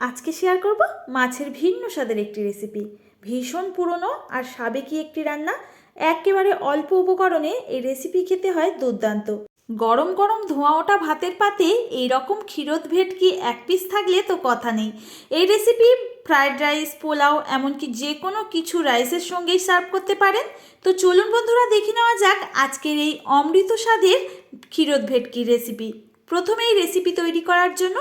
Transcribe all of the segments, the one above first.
আজকে শেয়ার করব মাছের ভিন্ন স্বাদের একটি রেসিপি ভীষণ পুরনো আর সাবেকি একটি রান্না, একেবারে অল্প উপকরণে এই রেসিপি খেতে হয় দুর্দান্ত। গরম গরম ধোঁয়া ওঠা ভাতের পাতে এই রকম ক্ষীরোদ ভেটকি এক পিস থাকলে তো কথা নেই। এই রেসিপি ফ্রায়েড রাইস পোলাও, এমনকি যে কোনো কিছু রাইসের সঙ্গেই সার্ভ করতে পারেন। তো চলুন বন্ধুরা দেখে নেওয়া যাক আজকের এই অমৃত স্বাদের ক্ষীরোদ ভেটকি রেসিপি প্রথমে এই রেসিপি তৈরি করার জন্য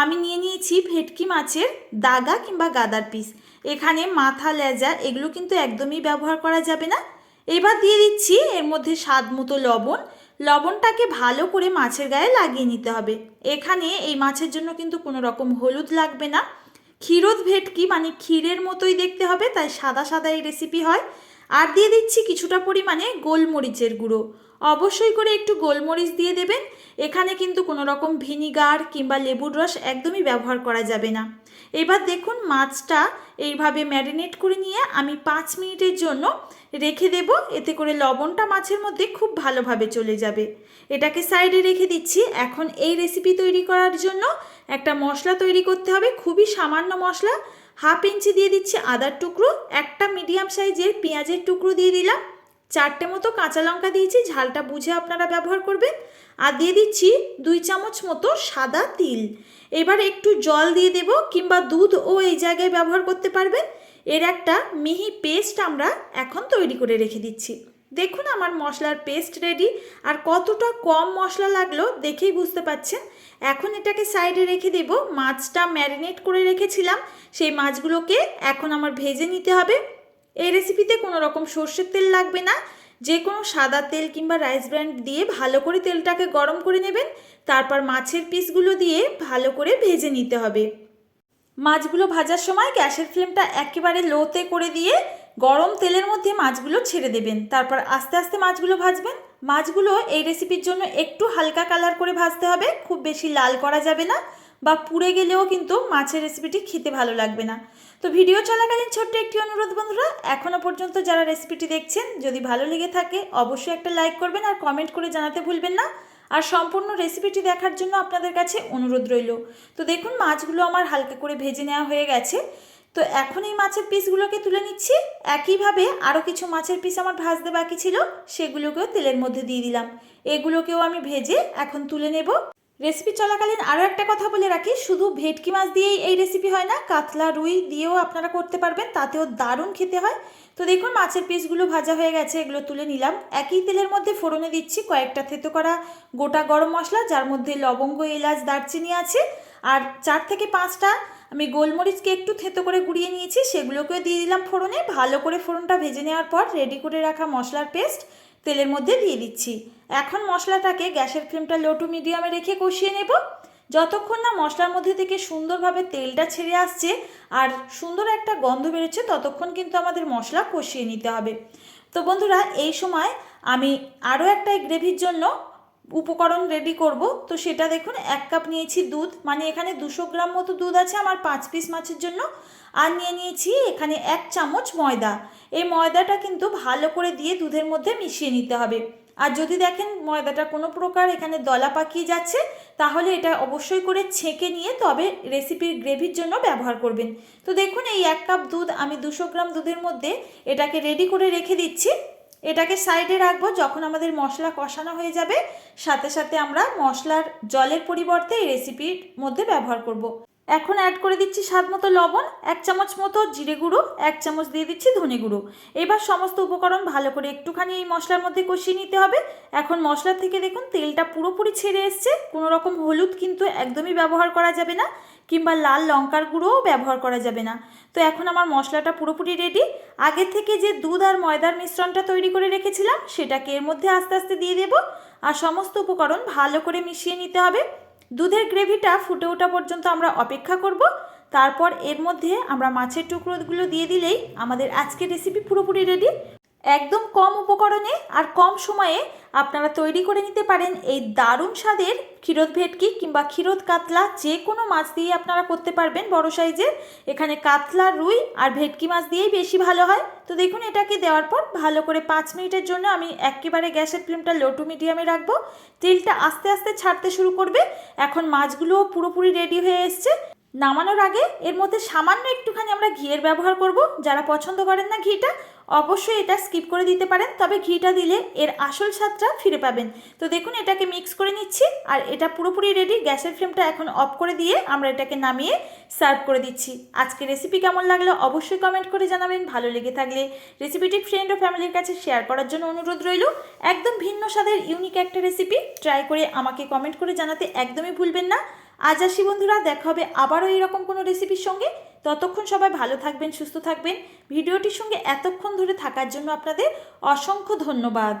আমি নিয়ে নিয়েছি ভেটকি মাছের দাগা কিংবা গাদার পিস এখানে মাথা লেজা এগুলো কিন্তু একদমই ব্যবহার করা যাবে না। এবার দিয়ে দিচ্ছি এর মধ্যে স্বাদ মতো লবণ। লবণটাকে ভালো করে মাছের গায়ে লাগিয়ে নিতে হবে। এখানে এই মাছের জন্য কিন্তু কোনো রকম হলুদ লাগবে না। ক্ষীরোদ ভেটকি মানে ক্ষীরের মতোই দেখতে হবে, তাই সাদা সাদা এই রেসিপি হয়। আর দিয়ে দিচ্ছি কিছুটা পরিমাণে গোলমরিচের গুঁড়ো। অবশ্যই করে একটু গোলমরিচ দিয়ে দেবেন। এখানে কিন্তু কোনো রকম ভিনিগার কিংবা লেবুর রস একদমই ব্যবহার করা যাবে না। এবার দেখুন মাছটা এইভাবে ম্যারিনেট করে নিয়ে আমি পাঁচ মিনিটের জন্য রেখে দেব। এতে করে লবণটা মাছের মধ্যে খুব ভালোভাবে চলে যাবে। এটাকে সাইডে রেখে দিচ্ছি। এখন এই রেসিপি তৈরি করার জন্য একটা মশলা তৈরি করতে হবে। খুবই সামান্য মশলা। হাফ ইঞ্চি দিয়ে দিচ্ছি আদার টুকরো, একটা মিডিয়াম সাইজের পেঁয়াজের টুকরো দিয়ে দিলাম। চারটে মতো কাঁচা লঙ্কা দিয়েছি, ঝালটা বুঝে আপনারা ব্যবহার করবেন। আর দিয়ে দিচ্ছি দুই চামচ মতো সাদা তিল। এবার একটু জল দিয়ে দেব, কিংবা দুধও এই জায়গায় ব্যবহার করতে পারবেন। এর একটা মিহি পেস্ট আমরা এখন তৈরি করে রেখে দিচ্ছি। দেখুন আমার মশলার পেস্ট রেডি আর কতটা কম মশলা লাগল দেখেই বুঝতে পাচ্ছেন। এখন এটাকে সাইডে রেখে দেব। মাছটা ম্যারিনেট করে রেখেছিলাম। সেই মাছগুলোকে এখন আমার ভেজে নিতে হবে। এই রেসিপিতে কোনো রকম সর্ষের তেল লাগবে না। যে কোনো সাদা তেল কিংবা রাইস ব্র্যান্ড দিয়ে ভালো করে তেলটাকে গরম করে নেবেন। তারপর মাছের পিসগুলো দিয়ে ভালো করে ভেজে নিতে হবে। মাছগুলো ভাজার সময় গ্যাসের ফ্লেমটা একেবারে লোতে করে দিয়ে গরম তেলের মধ্যে মাছগুলো ছেড়ে দেবেন। তারপর আস্তে আস্তে মাছগুলো ভাজবেন। মাছগুলো এই রেসিপির জন্য একটু হালকা কালার করে ভাজতে হবে। খুব বেশি লাল করা যাবে না বা পুড়ে গেলেও কিন্তু মাছের রেসিপিটি খেতে ভালো লাগবে না। তো ভিডিও চলাকালীন ছোট্ট একটি অনুরোধ বন্ধুরা এখনও পর্যন্ত যারা রেসিপিটি দেখছেন, যদি ভালো লেগে থাকে, অবশ্যই একটা লাইক করবেন আর কমেন্ট করে জানাতে ভুলবেন না। আর সম্পূর্ণ রেসিপিটি দেখার জন্য আপনাদের কাছে অনুরোধ রইল। তো দেখুন, মাছগুলো আমার হালকা করে ভেজে নেওয়া হয়ে গেছে। তো এখন এই মাছের পিসগুলোকে তুলে নিচ্ছি। একইভাবে আরও কিছু মাছের পিস আমার ভাজতে বাকি ছিল, সেগুলোকেও তেলের মধ্যে দিয়ে দিলাম। এগুলোকেও আমি ভেজে এখন তুলে নেব। রেসিপি চলাকালীন আরও একটা কথা বলে রাখি, শুধু ভেটকি মাছ দিয়েই এই রেসিপি হয় না, কাতলা, রুই দিয়েও আপনারা করতে পারবেন, তাতেও দারুণ খেতে হয়। তো দেখুন, মাছের পিসগুলো ভাজা হয়ে গেছে, এগুলো তুলে নিলাম। একই তেলের মধ্যে ফোড়নে দিচ্ছি কয়েকটা থেতো করা গোটা গরম মশলা, যার মধ্যে লবঙ্গ, এলাচ, দারচিনি আছে, আর চার থেকে পাঁচটা আমি গোলমরিচকে একটু থেতো করে গুঁড়িয়ে নিয়েছি, সেগুলোকেও দিয়ে দিলাম ফোড়নে। ভালো করে ফোড়নটা ভেজে নেওয়ার পর রেডি করে রাখা মশলার পেস্ট তেলের মধ্যে দিয়ে দিচ্ছি। এখন মশলাটাকে গ্যাসের ফ্লেমটা লো টু মিডিয়ামে রেখে কষিয়ে নেব। যতক্ষণ না মশলার মধ্যে থেকে সুন্দরভাবে তেলটা ছেড়ে আসছে আর সুন্দর একটা গন্ধ বেরোচ্ছে, ততক্ষণ কিন্তু আমাদের মশলা কষিয়ে নিতে হবে। তো বন্ধুরা, এই সময় আমি আরও একটা গ্রেভির জন্য উপকরণ রেডি করব। তো সেটা দেখুন, এক কাপ নিয়েছি দুধ। মানে এখানে দুশো গ্রাম মতো দুধ আছে আমার পাঁচ পিস মাছের জন্য। আর নিয়ে নিয়েছি এখানে এক চামচ ময়দা। এই ময়দাটা কিন্তু ভালো করে দিয়ে দুধের মধ্যে মিশিয়ে নিতে হবে। আর যদি দেখেন ময়দাটা কোনো প্রকার এখানে দলা পাকিয়ে যাচ্ছে, তাহলে এটা অবশ্যই করে ছেঁকে নিয়ে তবে রেসিপির গ্রেভির জন্য ব্যবহার করবেন। তো দেখুন, এই এক কাপ দুধ, আমি দুশো গ্রাম দুধের মধ্যে এটাকে রেডি করে রেখে দিচ্ছি। এটাকে সাইডে রাখব যখন আমাদের মশলা কষানো হয়ে যাবে। সাথে সাথে আমরা মশলার জলের পরিবর্তে এই রেসিপির মধ্যে ব্যবহার করব। এখন অ্যাড করে দিচ্ছি স্বাদ মতো লবণ, এক চামচ মতো জিরে গুঁড়ো, এক চামচ দিয়ে দিচ্ছি ধনে গুঁড়ো। এবার সমস্ত উপকরণ ভালো করে একটুখানি এই মশলার মধ্যে কষিয়ে নিতে হবে। এখন মশলা থেকে দেখুন তেলটা পুরোপুরি ছেড়ে এসছে। কোনো রকম হলুদ কিন্তু একদমই ব্যবহার করা যাবে না। কিংবা লাল লঙ্কার গুঁড়োও ব্যবহার করা যাবে না। তো এখন আমার মশলাটা পুরোপুরি রেডি আগে থেকে যে দুধ আর ময়দার মিশ্রণটা তৈরি করে রেখেছিলাম, সেটাকে এর মধ্যে আস্তে আস্তে দিয়ে দেবো। আর সমস্ত উপকরণ ভালো করে মিশিয়ে নিতে হবে। দুধের গ্রেভিটা ফুটে ওঠা পর্যন্ত আমরা অপেক্ষা করব। তারপর এর মধ্যে আমরা মাছের টুকরোগুলো দিয়ে দিলেই আমাদের আজকের রেসিপি পুরোপুরি রেডি একদম কম উপকরণে আর কম সময়ে আপনারা তৈরি করে নিতে পারেন এই দারুণ স্বাদের ক্ষীরোদ ভেটকি কিংবা ক্ষীরোদ কাতলা যে কোনো মাছ দিয়ে আপনারা করতে পারবেন বড় সাইজের। এখানে কাতলা, রুই আর ভেটকি মাছ দিয়েই বেশি ভালো হয়। তো দেখুন এটাকে দেওয়ার পর ভালো করে পাঁচ মিনিটের জন্য আমি একেবারে গ্যাসের ফ্লেমটা লো টু মিডিয়ামে রাখব। তেলটা আস্তে আস্তে ছাড়তে শুরু করবে। এখন মাছগুলোও পুরোপুরি রেডি হয়ে এসছে। নামানোর আগে এর মধ্যে সামান্য একটুখানি আমরা ঘিয়ের ব্যবহার করব। যারা পছন্দ করেন না ঘিটা, অবশ্যই এটা স্কিপ করে দিতে পারেন। তবে ঘিটা দিলে এর আসল স্বাদটা ফিরে পাবেন। তো দেখুন, এটাকে মিক্স করে নিচ্ছি আর এটা পুরোপুরি রেডি গ্যাসের ফ্লেমটা এখন অফ করে দিয়ে আমরা এটাকে নামিয়ে সার্ভ করে দিচ্ছি। আজকে রেসিপি কেমন লাগল অবশ্যই কমেন্ট করে জানাবেন। ভালো লেগে থাকলে রেসিপিটি ফ্রেন্ড ও ফ্যামিলির কাছে শেয়ার করার জন্য অনুরোধ রইল। একদম ভিন্ন স্বাদের ইউনিক একটা রেসিপি ট্রাই করে আমাকে কমেন্ট করে জানাতে একদমই ভুলবেন না। আজ আসি বন্ধুরা, দেখা হবে আবারও এইরকম কোনো রেসিপির সঙ্গে। ততক্ষণ সবাই ভালো থাকবেন, সুস্থ থাকবেন। ভিডিওটির সঙ্গে এতক্ষণ ধরে থাকার জন্য আপনাদের অসংখ্য ধন্যবাদ।